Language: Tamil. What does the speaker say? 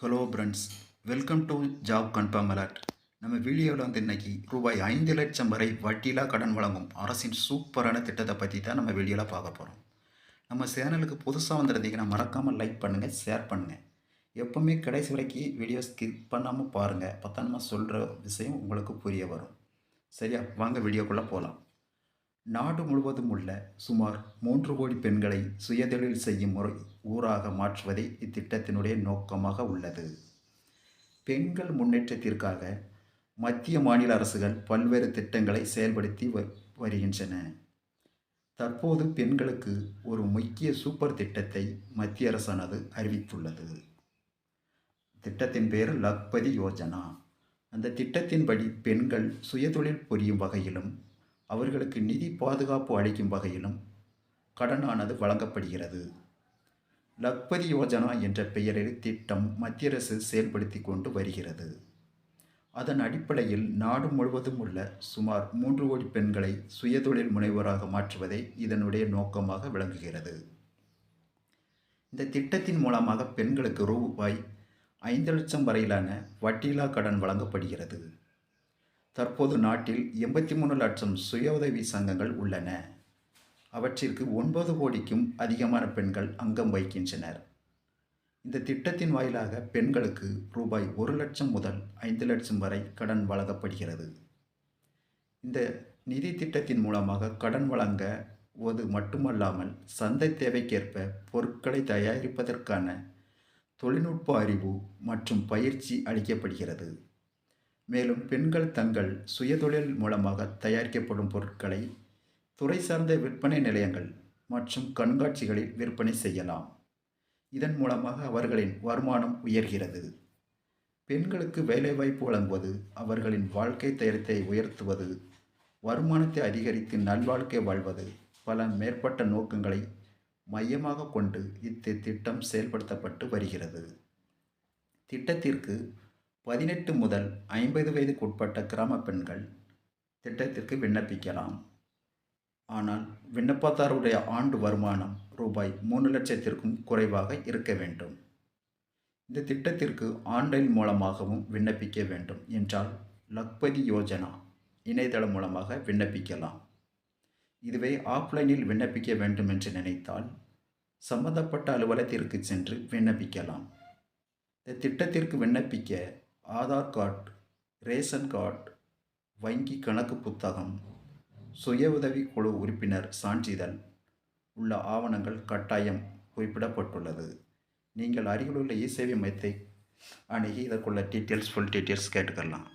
Hello friends welcome to job confirm alert நம்ம வீடியோவில் வந்து இன்னைக்கு ரூபாய் ஐந்து லட்சம் வரை வட்டியில்லா கடன் வழங்கும் அரசின் சூப்பரான திட்டத்தை பற்றி தான் நம்ம வீடியோவில் பார்க்க போகிறோம் நம்ம சேனலுக்கு புதுசாக வந்துருந்தீங்கன்னா மறக்காமல் லைக் பண்ணுங்கள் ஷேர் பண்ணுங்கள் எப்போவுமே கடைசி வரைக்கும் வீடியோ ஸ்கிப் பண்ணாமல் பாருங்கள் பார்த்தா நம்ம சொல்கிற விஷயம் உங்களுக்கு புரிய வரும். சரியா? வாங்க வீடியோக்குள்ளே போகலாம் நாடு முழுவதும் உள்ள சுமார் மூன்று கோடி பெண்களை சுயதொழில் செய்யும் முறை ஊராக மாற்றுவதே இத்திட்டத்தினுடைய நோக்கமாக உள்ளது. பெண்கள் முன்னேற்றத்திற்காக மத்திய மாநில அரசுகள் பல்வேறு திட்டங்களை செயல்படுத்தி வ வருகின்றன. தற்போது பெண்களுக்கு ஒரு முக்கிய சூப்பர் திட்டத்தை மத்திய அரசானது அறிவித்துள்ளது. திட்டத்தின் பேர் லக்பதி யோஜனா. அந்த திட்டத்தின்படி பெண்கள் சுயதொழில் புரியும் வகையிலும் அவர்களுக்கு நிதி பாதுகாப்பு அளிக்கும் வகையிலும் கடனானது வழங்கப்படுகிறது. லக்பதி யோஜனா என்ற பெயரில் திட்டம் மத்திய அரசு செயல்படுத்தி கொண்டு வருகிறது. அதன் அடிப்படையில் நாடு முழுவதும் உள்ள சுமார் மூன்று கோடி பெண்களை சுயதொழில் முனைவோராக மாற்றுவதே இதனுடைய நோக்கமாக விளங்குகிறது. இந்த திட்டத்தின் மூலமாக பெண்களுக்கு ரூபாய் ஐந்து லட்சம் வரையிலான வட்டியில்லா கடன் வழங்கப்படுகிறது. தற்போது நாட்டில் எண்பத்தி மூணு லட்சம் சுய உதவி சங்கங்கள் உள்ளன. அவற்றிற்கு ஒன்பது கோடிக்கும் அதிகமான பெண்கள் அங்கம் வகிக்கின்றனர். இந்த திட்டத்தின் வாயிலாக பெண்களுக்கு ரூபாய் ஒரு லட்சம் முதல் ஐந்து லட்சம் வரை கடன் வழங்கப்படுகிறது. இந்த நிதி திட்டத்தின் மூலமாக கடன் வழங்க வது மட்டுமல்லாமல் சந்தை தேவைக்கேற்ப பொருட்களை தயாரிப்பதற்கான தொழில்நுட்ப அறிவு மற்றும் பயிற்சி அளிக்கப்படுகிறது. மேலும் பெண்கள் தங்கள் சுயதொழில் மூலமாக தயாரிக்கப்படும் பொருட்களை துறை சார்ந்த விற்பனை நிலையங்கள் மற்றும் கண்காட்சிகளில் விற்பனை செய்யலாம். இதன் மூலமாக அவர்களின் வருமானம் உயர்கிறது. பெண்களுக்கு வேலைவாய்ப்பு வழங்குவது அவர்களின் வாழ்க்கை தரத்தை உயர்த்துவது வருமானத்தை அதிகரித்து நல்வாழ்க்கை வாழ்வது பல மேற்பட்ட நோக்கங்களை மையமாக கொண்டு இத்தி திட்டம் செயல்படுத்தப்பட்டு வருகிறது. திட்டத்திற்கு பதினெட்டு முதல் ஐம்பது வயதுக்குட்பட்ட கிராம பெண்கள் திட்டத்திற்கு விண்ணப்பிக்கலாம். ஆனால் விண்ணப்பதாருடைய ஆண்டு வருமானம் ரூபாய் மூணு லட்சத்திற்கும் குறைவாக இருக்க வேண்டும். இந்த திட்டத்திற்கு ஆன்லைன் மூலமாகவும் விண்ணப்பிக்க வேண்டும் என்றால் லக்பதி யோஜனா இணையதளம் மூலமாக விண்ணப்பிக்கலாம். இதுவே ஆஃப்லைனில் விண்ணப்பிக்க வேண்டும் என்று நினைத்தால் சம்பந்தப்பட்ட அலுவலகத்திற்கு சென்று விண்ணப்பிக்கலாம். இந்த திட்டத்திற்கு விண்ணப்பிக்க ஆதார் கார்டு ரேஷன் கார்டு வங்கி கணக்கு புத்தகம் சுய உதவி குழு உறுப்பினர் சான்றிதழ் உள்ள ஆவணங்கள் கட்டாயம் குறிப்பிடப்பட்டுள்ளது. நீங்கள் அருகிலுள்ள இ சேவை மையத்தை அணுகி இதற்குள்ள டீட்டெயில்ஸ் ஃபுல் டீட்டெயில்ஸ் கேட்டுக்கலாம்